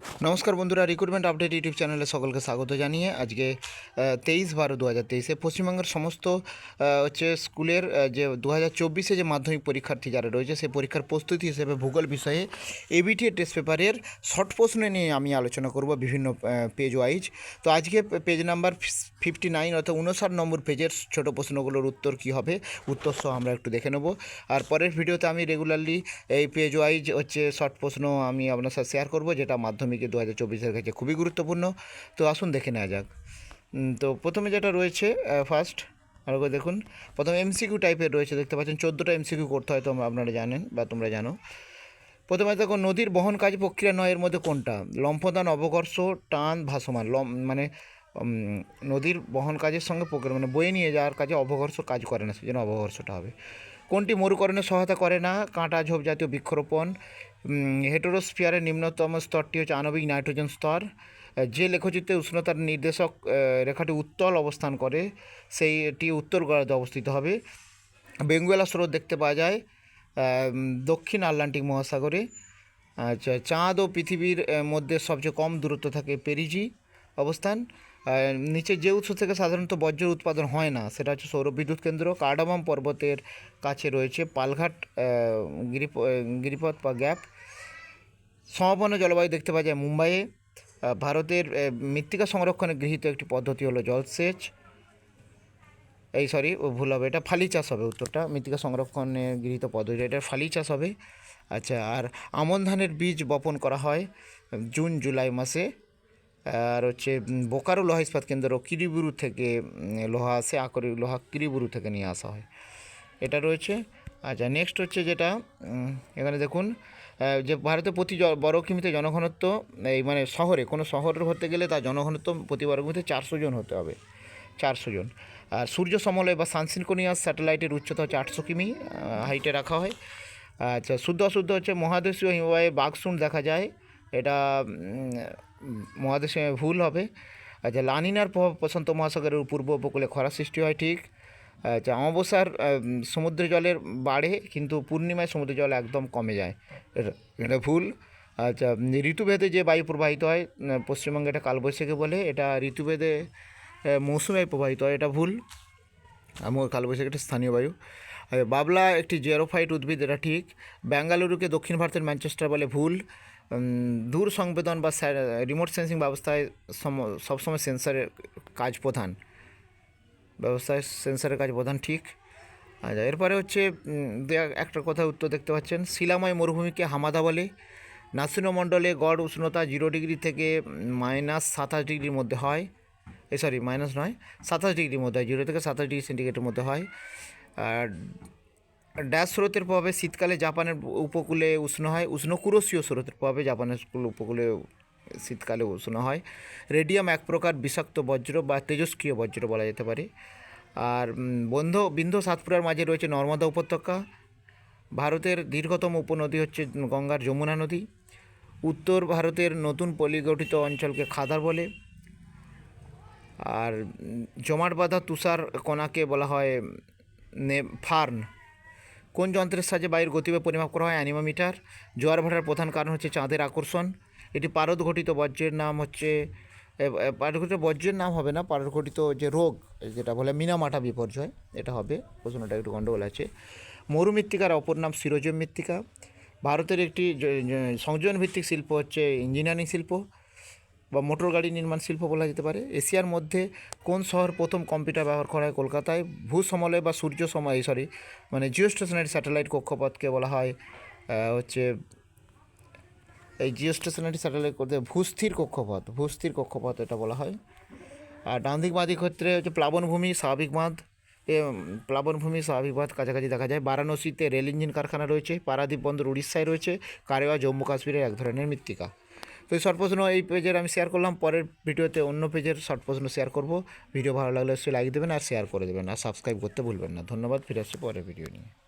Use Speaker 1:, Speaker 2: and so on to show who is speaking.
Speaker 1: নমস্কার বন্ধুরা recruitment update YouTube চ্যানেলে সকলকে স্বাগত জানিয়ে আজকে তেইশ বারো দু হাজার তেইশে পশ্চিমবঙ্গের সমস্ত হচ্ছে স্কুলের যে দু হাজার চব্বিশে যে মাধ্যমিক পরীক্ষার্থী যারা রয়েছে সেই পরীক্ষার প্রস্তুতি হিসেবে ভূগোল বিষয়ে এবিটি টেস্ট পেপারের শর্ট প্রশ্ন নিয়ে আমি আলোচনা করব বিভিন্ন পেজ ওয়াইজ তো আজকে পেজ নাম্বার ফিফটি নাইন অর্থাৎ উনষাট নম্বর পেজের ছোট প্রশ্নগুলোর উত্তর কী হবে? উত্তর সহ আমরা একটু দেখে নেব। আর পরের ভিডিওতে আমি রেগুলারলি এই পেজ ওয়াইজ হচ্ছে শর্ট প্রশ্ন আমি আপনার সাথে শেয়ার করব, যেটা মাধ্যমিকে দু হাজার চব্বিশের কাছে খুবই গুরুত্বপূর্ণ। তো আসুন দেখে নেওয়া যাক। তো প্রথমে যেটা রয়েছে ফার্স্ট আর একবার দেখুন। প্রথমে এমসিকিউ টাইপের রয়েছে, দেখতে পাচ্ছেন। চোদ্দোটা এমসিকিউ করতে হয় তো আপনারা জানেন বা তোমরা জানো। প্রথমে দেখো, নদীর বহন কাজ প্রক্রিয়া নয়ের মধ্যে কোনটা? লম্ফদান, অবকর্ষ, টান, ভাসমান। লম মানে নদীর বহন কাজের সঙ্গে প্রক্রিয়া মানে বয়ে নিয়ে যাওয়ার কাজে অবকর্ষ কাজ করে না সেজন্য অবকর্ষটা হবে। কোনটি মরুকরণে সহায়তা করে না? কাঁটা, ঝোপ জাতীয় বৃক্ষরোপণ। হেটেরোস্ফিয়ারের নিম্নতম স্তরটি হচ্ছে আণবিক নাইট্রোজেন স্তর। যে লেখচিত্রে উষ্ণতার নির্দেশক রেখাটি উত্তল অবস্থান করে, সেইটি উত্তর গোলার্ধে অবস্থিত হবে। বেঙ্গুয়েলা স্রোত দেখতে পাওয়া যায় দক্ষিণ আটলান্টিক মহাসাগরে। আচ্ছা চাঁদ ও পৃথিবীর মধ্যে সবচেয়ে কম দূরত্ব থাকে পেরিজি অবস্থান। নিচে যে উৎস থেকে সাধারণত বজ্র উৎপাদন হয় না, সেটা হচ্ছে সৌর বিদ্যুৎ কেন্দ্র, কার্ডামাম পর্বতের কাছে রয়েছে পালঘাট গিরিপ গিরিপথ বা গ্যাপ। সমাপন্ন জলবায়ু দেখতে পাওয়া যায় মুম্বাইয়ে। ভারতের মৃত্তিকা সংরক্ষণে গৃহীত একটি পদ্ধতি হলো জলসেচ। এই সরি ভুল হবে, এটা ফালি চাষ হবে উত্তরটা, মৃত্তিকা সংরক্ষণে গৃহীত পদ্ধতি, এটা ফালি চাষ হবে। আচ্ছা আর আমন ধানের বীজ বপন করা হয় জুন, জুলাই মাসে। আর হচ্ছে বোকারো লোহা ইস্পাত কেন্দ্র কিরিবুরু থেকে লোহা আসে আকরি, লোহা কিরিবুরু থেকে নিয়ে আসা হয়। এটা রয়েছে। আচ্ছা নেক্সট হচ্ছে যেটা এখানে দেখুন যে ভারতে প্রতি বর্গ কিমিতে জনঘনত্ব, এই মানে শহরে, কোনো শহরের হতে গেলে তার জনঘনত্ব প্রতি বর্গ কিমিতে চারশো জন হতে হবে, চারশো জন। আর সূর্য সমলয় বা সানসিনকোনিয়াস স্যাটেলাইটের উচ্চতা হচ্ছে আটশো কিমি হাইটে রাখা হয়। আচ্ছা শুদ্ধ অশুদ্ধ হচ্ছে মহাদেশীয় হিমবাহে বাঘসুন দেখা যায়। এটা মহাদেশে ভুল হবে। আচ্ছা লানিনার প্রভাব প্রশান্ত মহাসাগরের পূর্ব উপকূলে খরা সৃষ্টি হয়, ঠিক। আচ্ছা অমাবস্যার সমুদ্র জলের বাড়ে, কিন্তু পূর্ণিমায় সমুদ্র জল একদম কমে যায়। এটা ভুল। আচ্ছা ঋতুভেদে যে বায়ু প্রবাহিত হয় পশ্চিমবঙ্গে এটা কালবৈশাখী বলে, এটা ঋতুভেদে মৌসুমে প্রবাহিত হয়, এটা ভুল। আমার কালবৈশাখী একটা স্থানীয় বায়ু। বাবলা একটি জেরোফাইট উদ্ভিদ, এটা ঠিক। বেঙ্গালুরুকে দক্ষিণ ভারতের ম্যানচেস্টার বলে ভুল। দূর সংবেদন বা রিমোট সেন্সিং ব্যবস্থায় সম- সবসময় সেন্সারের কাজ প্রধান। ব্যবস্থায় সেন্সারের কাজ প্রধান, ঠিক। আচ্ছা এরপরে হচ্ছে একটা কথা উত্তর দেখতে পাচ্ছেন। শিলাময় মরুভূমিকে হামাদা বলে। নাসিনো মণ্ডলে গড় উষ্ণতা জিরো ডিগ্রি থেকে মাইনাস সাতাশ ডিগ্রির মধ্যে হয়। এ সরি মাইনাস নয়, সাতাশ ডিগ্রির মধ্যে হয়। জিরো থেকে সাতাশ ডিগ্রি সেন্টিগ্রেডের মধ্যে হয়। আর ড্যাশ স্রোতের প্রভাবে শীতকালে জাপানের উপকূলে উষ্ণ হয়। উষ্ণ উষ্ণকুরসীয় স্রোতের প্রভাবে জাপানের উপকূলে শীতকালে উষ্ণ হয়। রেডিয়াম এক প্রকার বিষাক্ত বজ্র বা তেজস্ক্রিয় বজ্র বলা যেতে পারে। আর বন্ধ বিন্ধ সাতপুরার মাঝে রয়েছে নর্মদা উপত্যকা। ভারতের দীর্ঘতম উপনদী হচ্ছে গঙ্গার যমুনা নদী। উত্তর ভারতের নতুন পলিগঠিত অঞ্চলকে খাদার বলে। আর জমাট বাঁধা তুষার কণাকে বলা হয় নে, ফার্ন। কোন যন্ত্রের সাহায্যে বায়ুর গতিবেগ পরিমাপ করা হয়? অ্যানিমোমিটার। জোয়ার ভাটার প্রধান কারণ হচ্ছে চাঁদের আকর্ষণ। এটি পারদ ঘটিত বজ্রের নাম হচ্ছে পারদঘটিত বজ্রের নাম হবে না, পারদঘটিত যে রোগ, যেটা বলে মিনামাটা বিপর্যয়, এটা হবে। প্রশ্নটা একটু গণ্ডগোল আছে। মরুমৃত্তিকার অপর নাম সিরোজিয়াম মৃত্তিকা। ভারতের একটি সংযোজন ভিত্তিক শিল্প হচ্ছে ইঞ্জিনিয়ারিং শিল্প। বা মোটর গাড়ি নির্মাণ শিল্প বলা যেতে পারে। এশিয়ার মধ্যে কোন শহর প্রথম কম্পিউটার ব্যবহার করা হয়? কলকাতায় ভূ সমলয় বা সূর্য সময় সরি মানে জিও স্টেশনারি স্যাটেলাইট কক্ষপথকে বলা হয় হচ্ছে এই জিও স্টেশনারি স্যাটেলাইট করতে ভূস্থির কক্ষপথ ভূস্থির কক্ষপথ এটা বলা হয়। আর ডান দিক ক্ষেত্রে হচ্ছে প্লাবনভূমি স্বাভাবিক বাঁধ প্লাবনভূমি স্বাভাবিক বাঁধ কাছাকাছি দেখা যায়। বারাণসীতে রেল ইঞ্জিন কারখানা রয়েছে, পারাদ্বীপ বন্দর উড়িষ্যায় রয়েছে, কারেওয়া, জম্মু কাশ্মীরের এক ধরনের মৃত্তিকা। তো এই শর্ট প্রশ্ন এই পেজের আমি শেয়ার করলাম, পরের ভিডিওতে অন্য পেজের শর্ট প্রশ্ন শেয়ার করব। ভিডিও ভালো লাগলে অবশ্যই লাইক দেবেন আর শেয়ার করে দেবেন, আর সাবস্ক্রাইব করতে ভুলবেন না। ধন্যবাদ, ফিরে আসছি পরের ভিডিও নিয়ে।